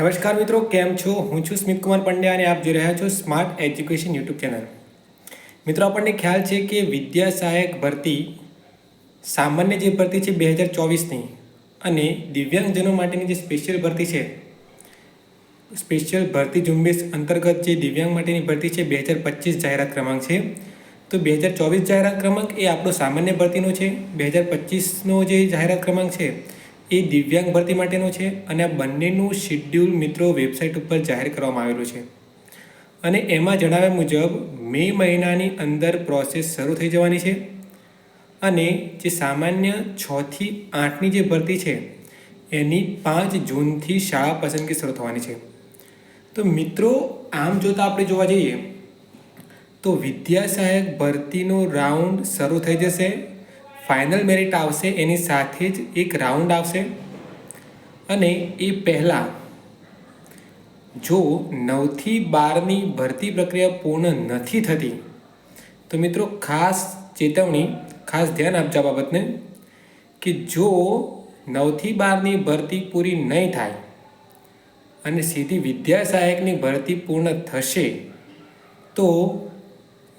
નમસ્કાર મિત્રો, કેમ છો? હું છું સ્મિત કુમાર પંડ્યા અને આપ જોઈ રહ્યા છો સ્માર્ટ એજ્યુકેશન યુટ્યુબ ચેનલ. મિત્રો, આપણને ખ્યાલ છે કે વિદ્યા સહાયક ભરતી સામાન્ય જે ભરતી છે બે હજાર ચોવીસની અને દિવ્યાંગજનો માટેની જે સ્પેશિયલ ભરતી છે, સ્પેશિયલ ભરતી ઝુંબેશ અંતર્ગત જે દિવ્યાંગ માટેની ભરતી છે બે હજાર પચીસ જાહેરાત ક્રમાંક છે. તો બે હજાર ચોવીસ જાહેરાત ક્રમાંક એ આપણો સામાન્ય ભરતીનો છે. બે હજાર પચીસનો જે જાહેરાત ક્રમાંક છે એ દિવ્યાંગ ભરતી માટેનો છે અને આ બંનેનું શિડ્યુલ મિત્રો વેબસાઇટ ઉપર જાહેર કરવામાં આવેલું છે. અને એમાં જણાવ્યા મુજબ મે મહિનાની અંદર પ્રોસેસ શરૂ થઈ જવાની છે અને જે સામાન્ય છથી આઠની જે ભરતી છે, એની પાંચ જૂનથી શાળા પસંદગી શરૂ થવાની છે. તો મિત્રો, આમ જોતાં આપણે જોવા જઈએ, તો વિદ્યા સહાયક ભરતીનો રાઉન્ડ શરૂ થઈ જશે ફાઇનલ મેરિટ આવશે, એની સાથે જ એક રાઉન્ડ આવશે. અને એ પહેલાં જો નવથી બારની ભરતી પ્રક્રિયા પૂર્ણ નથી થતી, તો મિત્રો ખાસ ચેતવણી, ખાસ ધ્યાન આપજો બાબતને, કે જો નવથી બારની ભરતી પૂરી નહીં થાય અને સીધી વિદ્યા સહાયકની ભરતી પૂર્ણ થશે, તો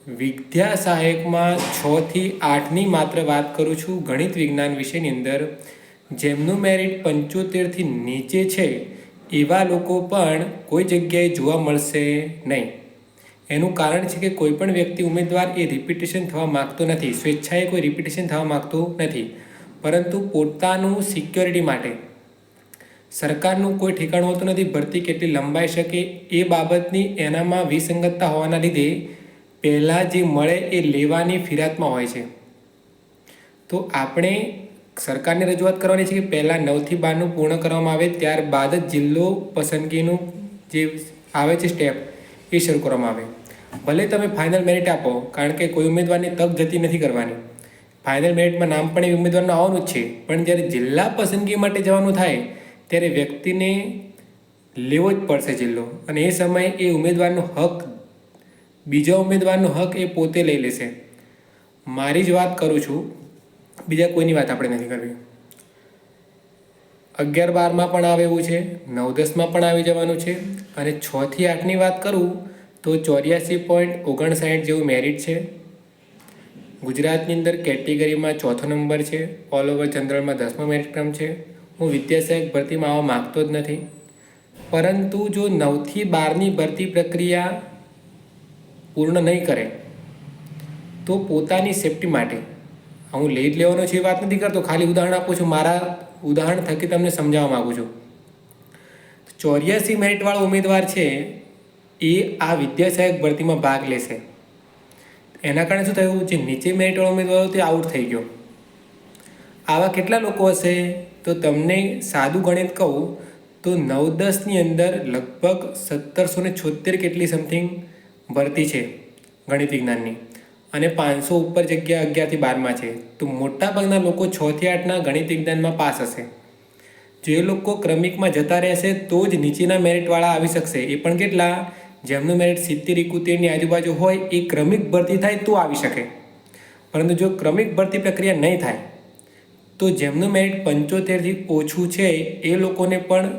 વિદ્યા સહાયકમાં છથી આઠની માત્ર વાત કરું છું ગણિત વિજ્ઞાન વિષયની અંદર. જેમનું મેરિટ પંચોતેરથી નીચે છે, એવા લોકો પણ કોઈ જગ્યાએ જોવા મળશે નહીં. એનું કારણ છે કે કોઈ પણ વ્યક્તિ ઉમેદવાર એ રિપીટેશન થવા માગતો નથી, સ્વેચ્છાએ કોઈ રિપીટેશન થવા માગતો નથી, પરંતુ પોતાનું સિક્યોરિટી માટે. સરકારનું કોઈ ઠેકાણું હોતું નથી, ભરતી કેટલી લંબાઈ શકે એ બાબતની એનામાં વિસંગતતા હોવાના લીધે પહેલાં જે મળે એ લેવાની ફિરાતમાં હોય છે. તો આપણે સરકારને રજૂઆત કરવાની છે કે પહેલાં નવથી બારનું પૂર્ણ કરવામાં આવે, ત્યારબાદ જ જિલ્લો પસંદગીનું જે આવે છે સ્ટેપ, એ શરૂ કરવામાં આવે. ભલે તમે ફાઇનલ મેરિટ આપો, કારણ કે કોઈ ઉમેદવારની તક જતી નથી કરવાની. ફાઇનલ મેરિટમાં નામ પણ એ ઉમેદવારનું આવવાનું જ છે. પણ જ્યારે જિલ્લા પસંદગી માટે જવાનું થાય, ત્યારે વ્યક્તિને લેવો જ પડશે જિલ્લો. અને એ સમયે એ ઉમેદવારનો હક બીજા ઉમેદવારનો હક એ પોતે લઈ લેશે. મારી જ વાત કરું છું. બીજા કોઈની વાત આપણે નથી કરવી. અગિયાર બારમાં પણ આવે એવું છે, નવ દસમાં પણ આવી જવાનું છે અને છથી આઠની વાત કરું તો ચોર્યાસી પોઈન્ટ ઓગણસાઠ જેવું મેરિટ છે. ગુજરાતની અંદર કેટેગરીમાં ચોથો નંબર છે ઓલ ઓવર જનરલમાં દસમો મેરિટ છે. હું વિદ્યાસહાયક ભરતીમાં આવવા માગતો જ નથી. પરંતુ જો નવથી બારની ભરતી પ્રક્રિયા પૂર્ણ નહીં કરે, તો પોતાની સેફટી માટે, હું લેટ લેવાનો છે એ વાત નથી કરતો, ખાલી ઉદાહરણ આપું છું, મારા ઉદાહરણ થકી તમને સમજાવવા માગું છું. ચોર્યાસી મેરિટવાળો ઉમેદવાર છે એ આ વિદ્યા સહાયક ભરતીમાં ભાગ લેશે. એના કારણે શું થયું? જે નીચે મેરિટવાળો ઉમેદવાર તે આઉટ થઈ ગયો. આવા કેટલા લોકો હશે? તો તમને સાદું ગણિત કહું, તો નવ દસની અંદર લગભગ સત્તરસો ને છોતેર કેટલી સમથિંગ ભરતી છે ગણિત વિજ્ઞાનની. અને પાંચસો ઉપર જગ્યા અગિયારથી બારમાં છે. તો મોટાભાગના લોકો છથી આઠના ગણિત વિજ્ઞાનમાં પાસ હશે. જે લોકો ક્રમિકમાં જતા રહેશે, તો જ નીચેના મેરિટવાળા આવી શકશે. એ પણ કેટલા? જેમનું મેરિટ સિત્તેર, એકોતેરની આજુબાજુ હોય, એ ક્રમિક ભરતી થાય તો આવી શકે. પરંતુ જો ક્રમિક ભરતી પ્રક્રિયા નહીં થાય, તો જેમનું મેરિટ પંચોતેરથી ઓછું છે, એ લોકોને પણ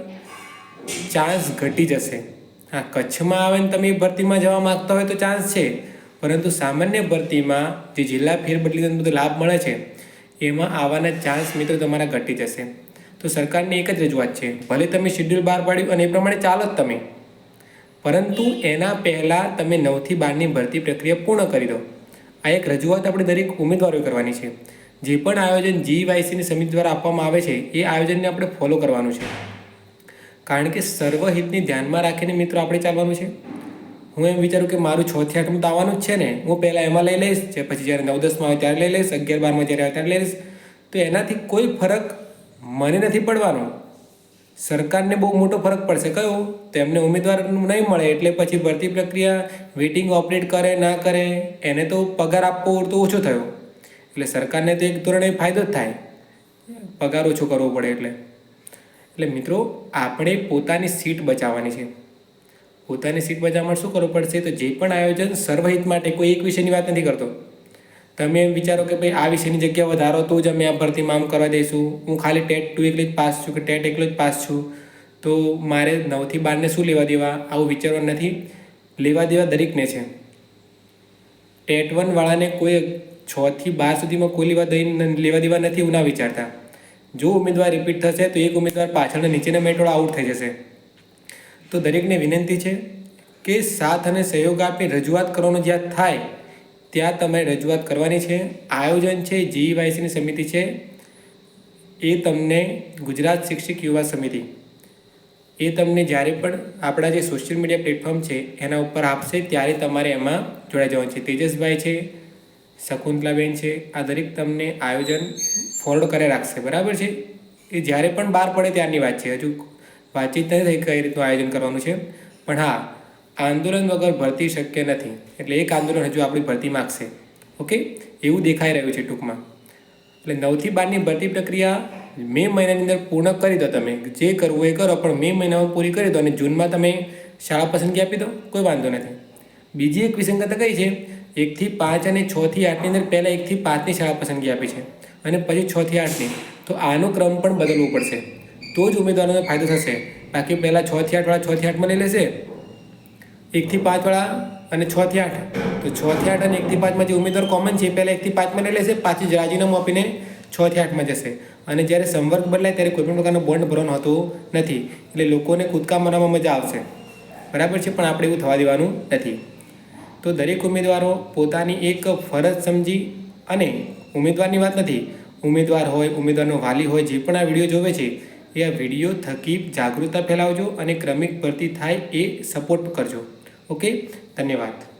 ચાન્સ ઘટી જશે. હા, કચ્છમાં આવે ને તમે ભરતીમાં જવા માગતા હોય તો ચાન્સ છે. પરંતુ સામાન્ય ભરતીમાં જે જિલ્લા ફેરબદલીનો બધો લાભ મળે છે, એમાં આવવાના ચાન્સ મિત્રો તમારા ઘટી જશે. તો સરકારની એક જ રજૂઆત છે, ભલે તમે શેડ્યુલ બહાર પાડ્યું અને એ પ્રમાણે ચાલો જ તમે. પરંતુ એના પહેલાં તમે નવથી બારની ભરતી પ્રક્રિયા પૂર્ણ કરી દો. આ એક રજૂઆત આપણે દરેક ઉમેદવારોએ કરવાની છે. જે પણ આયોજન જીવાયસીની સમિતિ દ્વારા આપવામાં આવે છે, એ આયોજનને આપણે ફોલો કરવાનું છે. કારણ કે સર્વહિતને ધ્યાનમાં રાખીને મિત્રો આપણે ચાલવાનું છે. હું એમ વિચારું કે મારું છ થી આઠમાં તો આવવાનું જ છે ને. હું પહેલાં એમાં લઈ લઈશ, જે પછી જ્યારે નવ દસમાં આવે ત્યારે લઈ લઈશ, અગિયાર બારમાં જ્યારે આવે ત્યારે લઈ લઈશ. તો એનાથી કોઈ ફરક મને નથી પડવાનો. સરકારને બહુ મોટો ફરક પડશે. કયો? તો એમને ઉમેદવાર નહીં મળે, એટલે પછી ભરતી પ્રક્રિયા વેઇટિંગ ઓપરેટ કરે, ના કરે, એને તો પગાર આપવો તો ઓછો થયો. એટલે સરકારને તો એક ધોરણે ફાયદો જ થાય. પગાર ઓછો કરવો પડે એટલે. એટલે મિત્રો, આપણે પોતાની સીટ બચાવવાની છે. પોતાની સીટ બચાવવા શું કરવું પડશે? તો જે પણ આયોજન સર્વહિત માટે કોઈ એક વિષયની વાત નથી કરતો. તમે એમ વિચારો કે ભાઈ આ વિષયની જગ્યા વધારો, તો જ અમે આ ભરતીમાં આમ કરવા દઈશું હું ખાલી ટેટ ટુ એકલી જ પાસ છું કે ટેટ એકલો જ પાસ છું? તો મારે નવથી બારને શું લેવા દેવા? આવું વિચારવા નથી. લેવા દેવા દરેકને છે. ટેટ વનવાળાને કોઈ છથી બાર સુધીમાં કોઈ લેવા દઈ લેવા દેવા નથી એવું ના વિચારતા. જો ઉમેદવાર રિપીટ થશે તો એક ઉમેદવાર પાછળના નીચેના મેટોળા આઉટ થઈ જશે. તો દરેકને વિનંતી છે કે સાથ અને સહયોગ આપી, રજૂઆત કરવાનું જ્યાં થાય, ત્યાં તમારે રજૂઆત કરવાની છે. આયોજન છે જીઈવાયસીની સમિતિ છે. એ તમને ગુજરાત શિક્ષક યુવા સમિતિ. એ તમને જ્યારે પણ આપણા જે સોશિયલ મીડિયા પ્લેટફોર્મ છે, એના ઉપર આપશે, ત્યારે તમારે એમાં જોડાઈ જવાનું છે. તેજસભાઈ છે, શકુંતલાબેન છે, આ દરેક તમને આયોજન ફોરવર્ડ કરે રાખશે, બરાબર છે? એ જ્યારે પણ બહાર પડે ત્યારની વાત છે. હજુ વાતચીત નથી થઈ કઈ રીતનું આયોજન કરવાનું છે. પણ હા, આંદોલન વગર ભરતી શક્ય નથી. એટલે એક આંદોલન હજુ આપણી ભરતી માગશે. ઓકે? એવું દેખાઈ રહ્યું છે ટૂંકમાં. એટલે નવથી બારની ભરતી પ્રક્રિયા મે મહિનાની અંદર પૂર્ણ કરી દો તમે. જે કરવું એ કરો, પણ મે મહિનામાં પૂરી કરી દો અને જૂનમાં તમે શાળા પસંદગી આપી દો, કોઈ વાંધો નથી. બીજી એક વિસંગતતા કઈ છે? એકથી પાંચ અને છથી આઠની અંદર પહેલાં એકથી પાંચની શાળા પસંદગી આપી છે. અને પછી છથી આઠની તો આનો ક્રમ પણ બદલવો પડશે. તો જ ઉમેદવારોને ફાયદો થશે. બાકી પહેલાં છથી આઠવાળા છથી આઠમાં લઈ લેશે. એકથી પાંચવાળા અને છથી આઠ. તો છથી આઠ અને એકથી પાંચમાં જે ઉમેદવાર કોમન છે એ પહેલાં એકથી પાંચમાં લઈ લેશે, પાછી જ રાજીનામું આપીને છથી આઠમાં જશે. અને જ્યારે સંવર્ગ બદલાય ત્યારે કોઈપણ પ્રકારનો બોન્ડ ભરવાનો હોતો નથી. એટલે લોકોને કૂદકા મારવામાં મજા આવશે. બરાબર છે? પણ આપણે એવું થવા દેવાનું નથી. તો દરેક ઉમેદવારો પોતાની એક ફરજ સમજી અને ઉમેદવારની વાત નથી. ઉમેદવાર હોય, ઉમેદવારનો વાલી હોય, જે પણ આ વીડિયો જોવે છે, એ આ વીડિયો થકી જાગૃતતા ફેલાવજો અને ક્રમિક ભરતી થાય એ સપોર્ટ કરજો. ઓકે ધન્યવાદ.